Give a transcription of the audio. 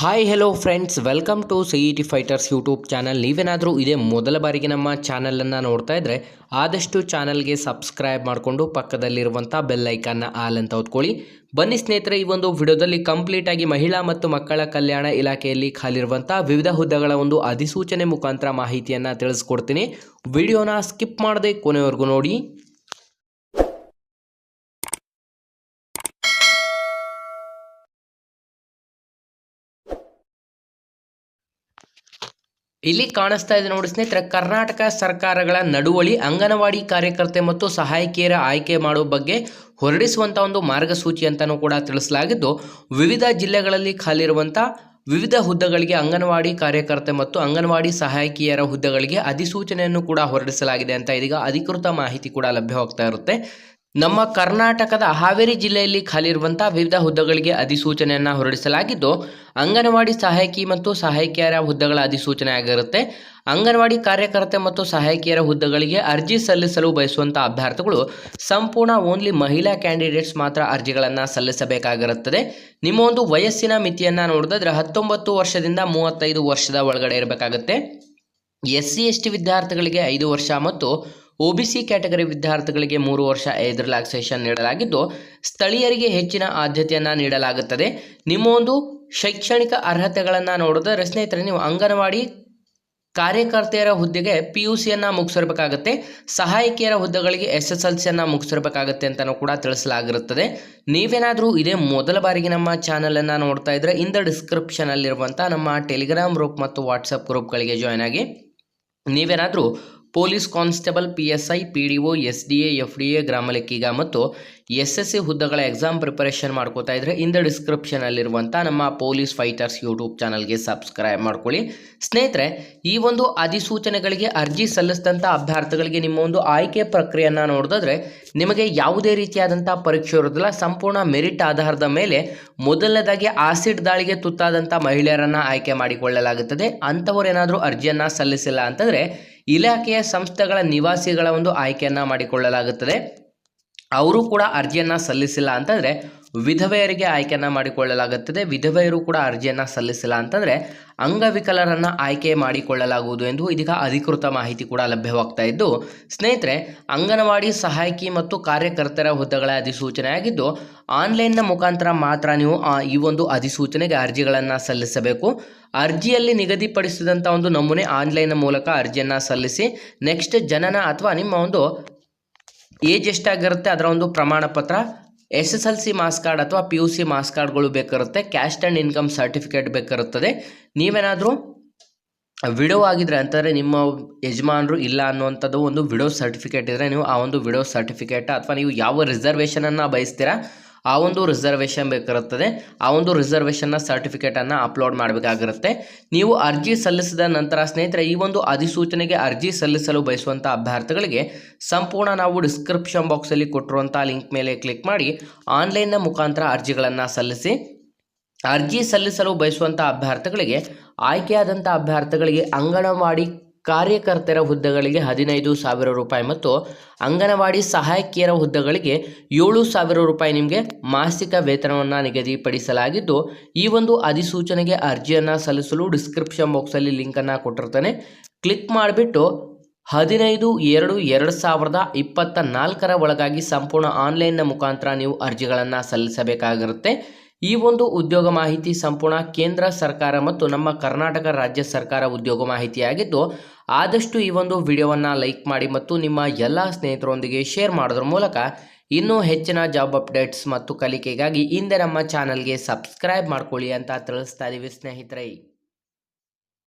Hi hello friends welcome to C E T fighters YouTube channel ನೀವೇನಾದರೂ ಇದೇ ಮೊದಲ ಬಾರಿಗೆ ನಮ್ಮ ಚಾನಲನ್ನು ನೋಡ್ತಾ ಇದ್ದರೆ ಆದಷ್ಟು ಚಾನಲ್ಗೆ ಸಬ್ಸ್ಕ್ರೈಬ್ ಮಾಡಿಕೊಂಡು ಪಕ್ಕದಲ್ಲಿರುವಂಥ ಬೆಲ್ ಐಕನ್ನ ಆಲ್ ಅಂತ ಓದ್ಕೊಳ್ಳಿ ಬನ್ನಿ ಸ್ನೇಹಿತರೆ, ಈ ಒಂದು ವಿಡಿಯೋದಲ್ಲಿ ಕಂಪ್ಲೀಟಾಗಿ ಮಹಿಳಾ ಮತ್ತು ಮಕ್ಕಳ ಕಲ್ಯಾಣ ಇಲಾಖೆಯಲ್ಲಿ ಖಾಲಿರುವಂಥ ವಿವಿಧ ಹುದ್ದೆಗಳ ಒಂದು ಅಧಿಸೂಚನೆ ಮುಖಾಂತರ ಮಾಹಿತಿಯನ್ನು ತಿಳಿಸ್ಕೊಡ್ತೀನಿ. ವಿಡಿಯೋನ ಸ್ಕಿಪ್ ಮಾಡದೆ ಕೊನೆವರೆಗೂ ನೋಡಿ. ಇಲ್ಲಿ ಕಾಣಿಸ್ತಾ ಇದೆ ನೋಡಿ ಸ್ನೇಹಿತರೆ, ಕರ್ನಾಟಕ ಸರ್ಕಾರಗಳ ನಡುವಳಿ ಅಂಗನವಾಡಿ ಕಾರ್ಯಕರ್ತೆ ಮತ್ತು ಸಹಾಯಕಿಯರ ಆಯ್ಕೆ ಮಾಡುವ ಬಗ್ಗೆ ಹೊರಡಿಸುವಂಥ ಒಂದು ಮಾರ್ಗಸೂಚಿ ಅಂತಲೂ ಕೂಡ ತಿಳಿಸಲಾಗಿದ್ದು, ವಿವಿಧ ಜಿಲ್ಲೆಗಳಲ್ಲಿ ಖಾಲಿರುವಂಥ ವಿವಿಧ ಹುದ್ದೆಗಳಿಗೆ ಅಂಗನವಾಡಿ ಕಾರ್ಯಕರ್ತೆ ಮತ್ತು ಅಂಗನವಾಡಿ ಸಹಾಯಕಿಯರ ಹುದ್ದೆಗಳಿಗೆ ಅಧಿಸೂಚನೆಯನ್ನು ಕೂಡ ಹೊರಡಿಸಲಾಗಿದೆ ಅಂತ ಇದೀಗ ಅಧಿಕೃತ ಮಾಹಿತಿ ಕೂಡ ಲಭ್ಯವಾಗ್ತಾ ಇರುತ್ತೆ. ನಮ್ಮ ಕರ್ನಾಟಕದ ಹಾವೇರಿ ಜಿಲ್ಲೆಯಲ್ಲಿ ಖಾಲಿರುವಂತಹ ವಿವಿಧ ಹುದ್ದೆಗಳಿಗೆ ಅಧಿಸೂಚನೆಯನ್ನು ಹೊರಡಿಸಲಾಗಿದ್ದು, ಅಂಗನವಾಡಿ ಸಹಾಯಕಿ ಮತ್ತು ಸಹಾಯಕಿಯರ ಹುದ್ದೆಗಳ ಅಧಿಸೂಚನೆ ಆಗಿರುತ್ತೆ ಅಂಗನವಾಡಿ ಕಾರ್ಯಕರ್ತೆ ಮತ್ತು ಸಹಾಯಕಿಯರ ಹುದ್ದೆಗಳಿಗೆ ಅರ್ಜಿ ಸಲ್ಲಿಸಲು ಬಯಸುವಂಥ ಅಭ್ಯರ್ಥಿಗಳು ಸಂಪೂರ್ಣ ಓನ್ಲಿ ಮಹಿಳಾ ಕ್ಯಾಂಡಿಡೇಟ್ಸ್ ಮಾತ್ರ ಅರ್ಜಿಗಳನ್ನು ಸಲ್ಲಿಸಬೇಕಾಗಿರುತ್ತದೆ. ನಿಮ್ಮ ಒಂದು ವಯಸ್ಸಿನ ಮಿತಿಯನ್ನು ನೋಡಿದ್ರೆ ಹತ್ತೊಂಬತ್ತು ವರ್ಷದಿಂದ ಮೂವತ್ತೈದು ವರ್ಷದ ಒಳಗಡೆ ಇರಬೇಕಾಗುತ್ತೆ. ಎಸ್ ಸಿ ಎಸ್ ಟಿ ವಿದ್ಯಾರ್ಥಿಗಳಿಗೆ ಐದು ವರ್ಷ ಮತ್ತು ಒ ಬಿ ಸಿ ಕ್ಯಾಟಗರಿ ವಿದ್ಯಾರ್ಥಿಗಳಿಗೆ ಮೂರು ವರ್ಷ ಏಜ್ ರಿಲ್ಯಾಕ್ಸೇಷನ್ ನೀಡಲಾಗಿದ್ದು, ಸ್ಥಳೀಯರಿಗೆ ಹೆಚ್ಚಿನ ಆದ್ಯತೆಯನ್ನು ನೀಡಲಾಗುತ್ತದೆ. ನಿಮ್ಮ ಒಂದು ಶೈಕ್ಷಣಿಕ ಅರ್ಹತೆಗಳನ್ನು ನೋಡಿದ್ರೆ ಸ್ನೇಹಿತರೆ, ನೀವು ಅಂಗನವಾಡಿ ಕಾರ್ಯಕರ್ತೆಯರ ಹುದ್ದೆಗೆ ಪಿ ಯು ಸಿಯನ್ನು ಮುಗಿಸಿರ್ಬೇಕಾಗತ್ತೆ. ಸಹಾಯಕಿಯರ ಹುದ್ದೆಗಳಿಗೆ ಎಸ್ ಎಸ್ ಎಲ್ ಸಿಯನ್ನು ಮುಗಿಸಿರ್ಬೇಕಾಗತ್ತೆ ಅಂತಲೂ ಕೂಡ ತಿಳಿಸಲಾಗಿರುತ್ತದೆ. ನೀವೇನಾದರೂ ಇದೇ ಮೊದಲ ಬಾರಿಗೆ ನಮ್ಮ ಚಾನಲನ್ನು ನೋಡ್ತಾ ಇದ್ದರೆ ಇಂದ ಡಿಸ್ಕ್ರಿಪ್ಷನಲ್ಲಿರುವಂಥ ನಮ್ಮ ಟೆಲಿಗ್ರಾಮ್ ಗ್ರೂಪ್ ಮತ್ತು ವಾಟ್ಸಪ್ ಗ್ರೂಪ್ಗಳಿಗೆ ಜಾಯ್ನ್ ಆಗಿ ನೀವೇನಾದರೂ police constable, P S I, P D O, S D A, F D A ಗ್ರಾಮ ಲೆಕ್ಕಿಗ ಮತ್ತು ಎಸ್ ಎಸ್ ಸಿ ಹುದ್ದೆಗಳ ಎಕ್ಸಾಮ್ ಪ್ರಿಪರೇಷನ್ ಮಾಡ್ಕೋತಾ ಇದ್ರೆ ಇಂದ ಡಿಸ್ಕ್ರಿಪ್ಷನಲ್ಲಿರುವಂಥ ನಮ್ಮ ಪೊಲೀಸ್ ಫೈಟರ್ಸ್ ಯೂಟ್ಯೂಬ್ ಚಾನಲ್ಗೆ ಸಬ್ಸ್ಕ್ರೈಬ್ ಮಾಡ್ಕೊಳ್ಳಿ. ಸ್ನೇಹಿತರೆ, ಈ ಒಂದು ಅಧಿಸೂಚನೆಗಳಿಗೆ ಅರ್ಜಿ ಸಲ್ಲಿಸಿದಂಥ ಅಭ್ಯರ್ಥಿಗಳಿಗೆ ನಿಮ್ಮ ಒಂದು ಆಯ್ಕೆ ಪ್ರಕ್ರಿಯೆಯನ್ನು ನೋಡಿದ್ರೆ ನಿಮಗೆ ಯಾವುದೇ ರೀತಿಯಾದಂಥ ಪರೀಕ್ಷೆ ಇರೋದಿಲ್ಲ. ಸಂಪೂರ್ಣ ಮೆರಿಟ್ ಆಧಾರದ ಮೇಲೆ ಮೊದಲನೇದಾಗಿ ಆಸಿಡ್ ದಾಳಿಗೆ ತುತ್ತಾದಂಥ ಮಹಿಳೆಯರನ್ನು ಆಯ್ಕೆ ಮಾಡಿಕೊಳ್ಳಲಾಗುತ್ತದೆ. ಅಂಥವರೇನಾದರೂ ಅರ್ಜಿಯನ್ನು ಸಲ್ಲಿಸಿಲ್ಲ ಅಂತಂದರೆ ಇಲಾಖೆಯ ಸಂಸ್ಥೆಗಳ ನಿವಾಸಿಗಳ ಒಂದು ಆಯ್ಕೆಯನ್ನು ಮಾಡಿಕೊಳ್ಳಲಾಗುತ್ತದೆ. ಅವರು ಕೂಡ ಅರ್ಜಿಯನ್ನು ಸಲ್ಲಿಸಿಲ್ಲ ಅಂತಂದರೆ ವಿಧವೆಯರಿಗೆ ಆಯ್ಕೆಯನ್ನು ಮಾಡಿಕೊಳ್ಳಲಾಗುತ್ತದೆ. ವಿಧವೆಯರು ಕೂಡ ಅರ್ಜಿಯನ್ನು ಸಲ್ಲಿಸಿಲ್ಲ ಅಂತಂದರೆ ಅಂಗವಿಕಲರನ್ನು ಆಯ್ಕೆ ಮಾಡಿಕೊಳ್ಳಲಾಗುವುದು ಎಂದು ಇದೀಗ ಅಧಿಕೃತ ಮಾಹಿತಿ ಕೂಡ ಲಭ್ಯವಾಗ್ತಾ ಇದ್ದು, ಸ್ನೇಹಿತರೆ, ಅಂಗನವಾಡಿ ಸಹಾಯಕಿ ಮತ್ತು ಕಾರ್ಯಕರ್ತರ ಹುದ್ದೆಗಳ ಅಧಿಸೂಚನೆಯಾಗಿದ್ದು, ಆನ್ಲೈನ್ನ ಮುಖಾಂತರ ಮಾತ್ರ ನೀವು ಈ ಒಂದು ಅಧಿಸೂಚನೆಗೆ ಅರ್ಜಿಗಳನ್ನು ಸಲ್ಲಿಸಬೇಕು. ಅರ್ಜಿಯಲ್ಲಿ ನಿಗದಿಪಡಿಸಿದಂಥ ಒಂದು ನಮೂನೆ ಆನ್ಲೈನ್ ಮೂಲಕ ಅರ್ಜಿಯನ್ನು ಸಲ್ಲಿಸಿ, ನೆಕ್ಸ್ಟ್ ಜನನ ಅಥವಾ ನಿಮ್ಮ ಒಂದು ಏಜ್ ಎಷ್ಟಾಗಿರುತ್ತೆ ಅದರ ಒಂದು ಪ್ರಮಾಣ ಪತ್ರ S S L C marks card ಅಥವಾ ಪಿ ಯು ಸಿ ಮಾಸ್ ಕಾರ್ಡ್ಗಳು ಬೇಕಾಗುತ್ತೆ. ಕ್ಯಾಶ್ ಆ್ಯಂಡ್ ಇನ್ಕಮ್ ಸರ್ಟಿಫಿಕೇಟ್ ಬೇಕಾಗುತ್ತದೆ. ನೀವೇನಾದರೂ ವಿಡೋ ಆಗಿದ್ರೆ ಅಂತಂದರೆ ನಿಮ್ಮ ಯಜಮಾನರು ಇಲ್ಲ ಅನ್ನುವಂಥದ್ದು ಒಂದು ವಿಡೋ ಸರ್ಟಿಫಿಕೇಟ್ ಇದ್ದರೆ ನೀವು ಆ ಒಂದು ವಿಡೋ ಸರ್ಟಿಫಿಕೇಟ್ ಅಥವಾ ನೀವು ಯಾವ ರಿಸರ್ವೇಷನನ್ನು ಬಯಸ್ತೀರಾ ಆ ಒಂದು ರಿಸರ್ವೇಷನ್ ಬೇಕಾಗುತ್ತದೆ ಆ ಒಂದು ರಿಸರ್ವೇಷನ್ನ ಸರ್ಟಿಫಿಕೇಟನ್ನು ಅಪ್ಲೋಡ್ ಮಾಡಬೇಕಾಗಿರುತ್ತೆ. ನೀವು ಅರ್ಜಿ ಸಲ್ಲಿಸಿದ ನಂತರ ಸ್ನೇಹಿತರೆ, ಈ ಒಂದು ಅಧಿಸೂಚನೆಗೆ ಅರ್ಜಿ ಸಲ್ಲಿಸಲು ಬಯಸುವಂಥ ಅಭ್ಯರ್ಥಿಗಳಿಗೆ ಸಂಪೂರ್ಣ ನಾವು ಡಿಸ್ಕ್ರಿಪ್ಷನ್ ಬಾಕ್ಸಲ್ಲಿ ಕೊಟ್ಟಿರುವಂಥ ಲಿಂಕ್ ಮೇಲೆ ಕ್ಲಿಕ್ ಮಾಡಿ ಆನ್ಲೈನ್ನ ಮುಖಾಂತರ ಅರ್ಜಿಗಳನ್ನು ಸಲ್ಲಿಸಿ, ಅರ್ಜಿ ಸಲ್ಲಿಸಲು ಬಯಸುವಂಥ ಅಭ್ಯರ್ಥಿಗಳಿಗೆ ಆಯ್ಕೆಯಾದಂಥ ಅಭ್ಯರ್ಥಿಗಳಿಗೆ ಅಂಗನವಾಡಿ ಕಾರ್ಯಕರ್ತರ ಹುದ್ದೆಗಳಿಗೆ ಹದಿನೈದು ಸಾವಿರ ರೂಪಾಯಿ ಮತ್ತು ಅಂಗನವಾಡಿ ಸಹಾಯಕಿಯರ ಹುದ್ದೆಗಳಿಗೆ ಏಳು ಸಾವಿರ ರೂಪಾಯಿ ನಿಮಗೆ ಮಾಸಿಕ ವೇತನವನ್ನು ನಿಗದಿಪಡಿಸಲಾಗಿದ್ದು, ಈ ಒಂದು ಅಧಿಸೂಚನೆಗೆ ಅರ್ಜಿಯನ್ನು ಸಲ್ಲಿಸಲು ಡಿಸ್ಕ್ರಿಪ್ಷನ್ ಬಾಕ್ಸಲ್ಲಿ ಲಿಂಕನ್ನು ಕೊಟ್ಟಿರ್ತಾನೆ. ಕ್ಲಿಕ್ ಮಾಡಿಬಿಟ್ಟು ಹದಿನೈದು, ಎರಡು ಎರಡು ಸಾವಿರದ ಇಪ್ಪತ್ತ ನಾಲ್ಕರ ಒಳಗಾಗಿ ಸಂಪೂರ್ಣ ಆನ್ಲೈನ್ನ ಮುಖಾಂತರ ನೀವು ಅರ್ಜಿಗಳನ್ನು ಸಲ್ಲಿಸಬೇಕಾಗಿರುತ್ತೆ. ಈ ಒಂದು ಉದ್ಯೋಗ ಮಾಹಿತಿ ಸಂಪೂರ್ಣ ಕೇಂದ್ರ ಸರ್ಕಾರ ಮತ್ತು ನಮ್ಮ ಕರ್ನಾಟಕ ರಾಜ್ಯ ಸರ್ಕಾರ ಉದ್ಯೋಗ ಮಾಹಿತಿಯಾಗಿದ್ದು, ಆದಷ್ಟು ಈ ಒಂದು ವಿಡಿಯೋವನ್ನು ಲೈಕ್ ಮಾಡಿ ಮತ್ತು ನಿಮ್ಮ ಎಲ್ಲ ಸ್ನೇಹಿತರೊಂದಿಗೆ ಶೇರ್ ಮಾಡೋದ್ರ ಮೂಲಕ ಇನ್ನೂ ಹೆಚ್ಚಿನ ಜಾಬ್ ಅಪ್ಡೇಟ್ಸ್ ಮತ್ತು ಕಲಿಕೆಗಾಗಿ ಹಿಂದೆ ನಮ್ಮ ಚಾನಲ್ಗೆ ಸಬ್ಸ್ಕ್ರೈಬ್ ಮಾಡ್ಕೊಳ್ಳಿ ಅಂತ ತಿಳಿಸ್ತಾ ಇದ್ದೀವಿ ಸ್ನೇಹಿತರೆ.